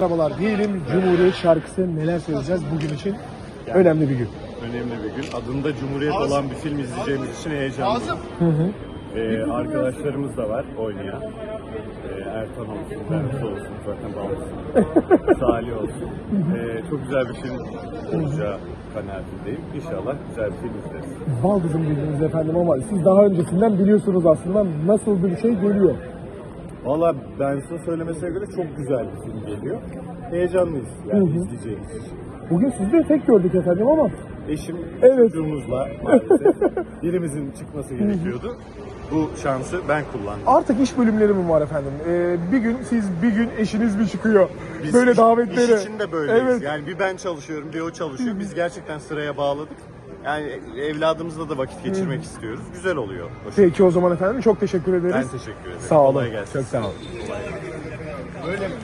Merhabalar diyelim Cumhuriyet şarkısı neler söyleyeceğiz bugün için önemli bir gün. Önemli bir gün. Adında Cumhuriyet olan bir film izleyeceğimiz için heyecanlıyım. Hı hı. Ee, arkadaşlarımız da var oynayan. Ee, Ertan olsun, Berfu olsun, zaten bağlısın. Salih olsun. Ee, çok güzel bir film olacağı kanaatindeyim. İnşallah güzel bir film izleriz. Baldız'ın bildiniz efendim ama siz daha öncesinden biliyorsunuz aslında nasıl bir şey geliyor. Valla ben size söylemesine göre çok güzel bir film geliyor. Heyecanlıyız yani Hı hı. izleyeceğimiz için. Bugün sizi de tek gördük efendim ama Eşim Evet. çocuğumuzla maalesef birimizin çıkması gerekiyordu. Bu şansı ben kullandım. artık iş bölümleri mi var efendim? Ee, bir gün siz bir gün eşiniz mi çıkıyor? Biz Böyle iş- davetlere. İş için de böyleyiz. Evet. Yani bir ben çalışıyorum, bir o çalışıyor. Biz gerçekten sıraya bağladık. Yani evladımızla da vakit geçirmek istiyoruz. Güzel oluyor. Hoş. Peki o zaman efendim çok teşekkür ederiz. Ben teşekkür ederim. Sağ olun. Kolay gelsin. Çok sağ olun. Öyle mi?